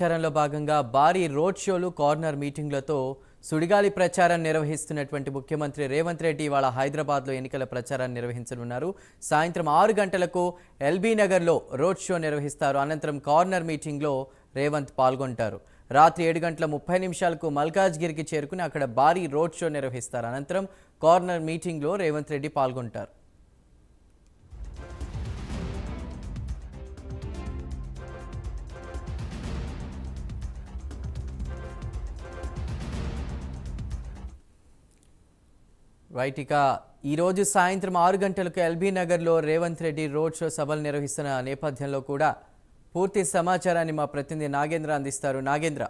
ప్రచారంలో భాగంగా భారీ రోడ్ షోలు కార్నర్ మీటింగ్లతో సుడిగాలి ప్రచారం నిర్వహిస్తున్నటువంటి ముఖ్యమంత్రి రేవంత్ రెడ్డి ఇవాళ హైదరాబాద్లో ఎన్నికల ప్రచారాన్ని నిర్వహించనున్నారు. సాయంత్రం ఆరు గంటలకు ఎల్బీ నగర్లో రోడ్ షో నిర్వహిస్తారు. అనంతరం కార్నర్ మీటింగ్లో రేవంత్ పాల్గొంటారు. రాత్రి ఏడు గంటల ముప్పై నిమిషాలకు మల్కాజ్గిరికి చేరుకుని అక్కడ భారీ రోడ్ షో నిర్వహిస్తారు. అనంతరం కార్నర్ మీటింగ్లో రేవంత్ రెడ్డి పాల్గొంటారు. రైట్ ఇక ఈరోజు సాయంత్రం ఆరు గంటలకు ఎల్బీ నగర్లో రేవంత్ రెడ్డి రోడ్ షో సభలు నిర్వహిస్తున్న నేపథ్యంలో కూడా పూర్తి సమాచారాన్ని మా ప్రతినిధి నాగేంద్ర అందిస్తారు. Nagendra.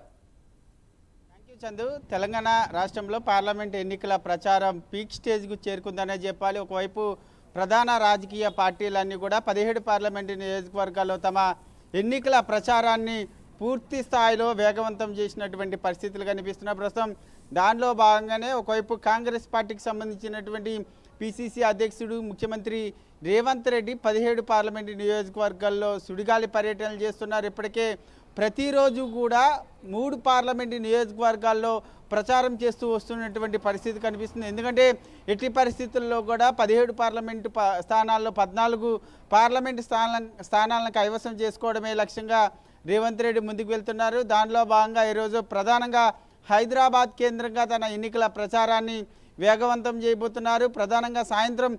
Thank you Chandu. Telangana రాష్ట్రంలో పార్లమెంట్ ఎన్నికల ప్రచారం పీక్ స్టేజ్కు చేరుకుందనే చెప్పాలి. ఒకవైపు ప్రధాన రాజకీయ పార్టీలన్నీ కూడా పదిహేడు పార్లమెంటు నియోజకవర్గాల్లో తమ ఎన్నికల ప్రచారాన్ని పూర్తి స్థాయిలో వేగవంతం చేసినటువంటి పరిస్థితులు కనిపిస్తున్నాయి. ప్రస్తుతం దానిలో భాగంగానే ఒకవైపు కాంగ్రెస్ పార్టీకి సంబంధించినటువంటి పిసిసి అధ్యక్షుడు ముఖ్యమంత్రి రేవంత్ రెడ్డి పదిహేడు పార్లమెంటు నియోజకవర్గాల్లో సుడిగాలి పర్యటనలు చేస్తున్నారు. ఇప్పటికే ప్రతిరోజు కూడా మూడు పార్లమెంటు నియోజకవర్గాల్లో ప్రచారం చేస్తూ వస్తున్నటువంటి పరిస్థితి కనిపిస్తుంది. ఎందుకంటే ఎట్టి పరిస్థితుల్లో కూడా పదిహేడు పార్లమెంటు ప- స్థానాల్లో పద్నాలుగు పార్లమెంటు స్థానాల స్థానాలను కైవసం చేసుకోవడమే లక్ష్యంగా రేవంత్ రెడ్డి ముందుకు వెళ్తున్నారు. దానిలో భాగంగా ఈరోజు ప్రధానంగా హైదరాబాద్ కేంద్రంగా తన ఎన్నికల ప్రచారాన్ని వేగవంతం చేయబోతున్నారు. ప్రధానంగా సాయంత్రం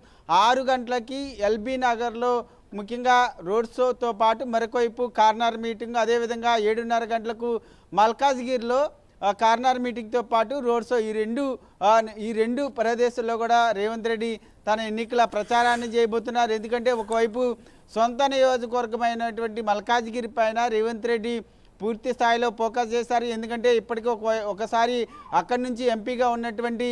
ఆరు గంటలకి ఎల్బీ నగర్లో ముఖ్యంగా రోడ్ షోతో పాటు మరొకవైపు కార్నర్ మీటింగ్ అదేవిధంగా ఏడున్నర గంటలకు మల్కాజ్గిరిలో కార్నర్ మీటింగ్తో పాటు రోడ్ షో ఈ రెండు ఈ రెండు ప్రదేశాల్లో కూడా రేవంత్ రెడ్డి తన ఎన్నికల ప్రచారాన్ని చేయబోతున్నారు. ఎందుకంటే ఒకవైపు సొంత నియోజకవర్గమైనటువంటి మల్కాజ్గిరి పైన రేవంత్ రెడ్డి పూర్తి స్థాయిలో ఫోకస్ చేశారు. ఎందుకంటే ఇప్పటికీ ఒక ఒకసారి అక్కడి నుంచి ఎంపీగా ఉన్నటువంటి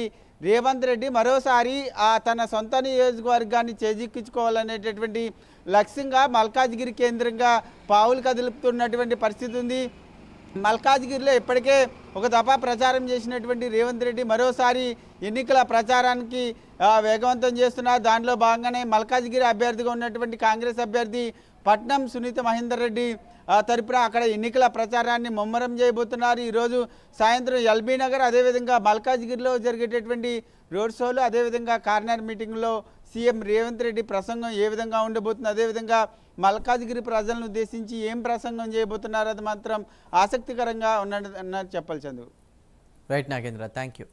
రేవంత్ రెడ్డి మరోసారి ఆ తన సొంత నియోజకవర్గాన్ని చేజిక్కించుకోవాలనేటటువంటి లక్ష్యంగా మల్కాజ్గిరి కేంద్రంగా పావులు కదులుపుతున్నటువంటి పరిస్థితి ఉంది. మల్కాజ్గిరిలో ఇప్పటికే ఒక దఫా ప్రచారం చేసినటువంటి రేవంత్ రెడ్డి మరోసారి ఎన్నికల ప్రచారానికి వేగవంతం చేస్తున్నారు. దానిలో భాగంగానే మల్కాజ్గిరి అభ్యర్థిగా ఉన్నటువంటి కాంగ్రెస్ అభ్యర్థి పట్నం సునీత మహేందర్ రెడ్డి తరపున అక్కడ ఎన్నికల ప్రచారాన్ని ముమ్మరం చేయబోతున్నారు. ఈరోజు సాయంత్రం ఎల్బీ నగర్ అదేవిధంగా మల్కాజ్గిరిలో జరిగేటటువంటి రోడ్ షోలు అదేవిధంగా కార్నర్ మీటింగ్లో సీఎం రేవంత్ రెడ్డి ప్రసంగం ఏ విధంగా ఉండబోతుంది అదేవిధంగా మల్కాజ్గిరి ప్రజలను ఉద్దేశించి ఏం ప్రసంగం చేయబోతున్నారు అది మాత్రం ఆసక్తికరంగా ఉన్నది అన్నది చెప్పాలి Chandu. Right Nagendra thank you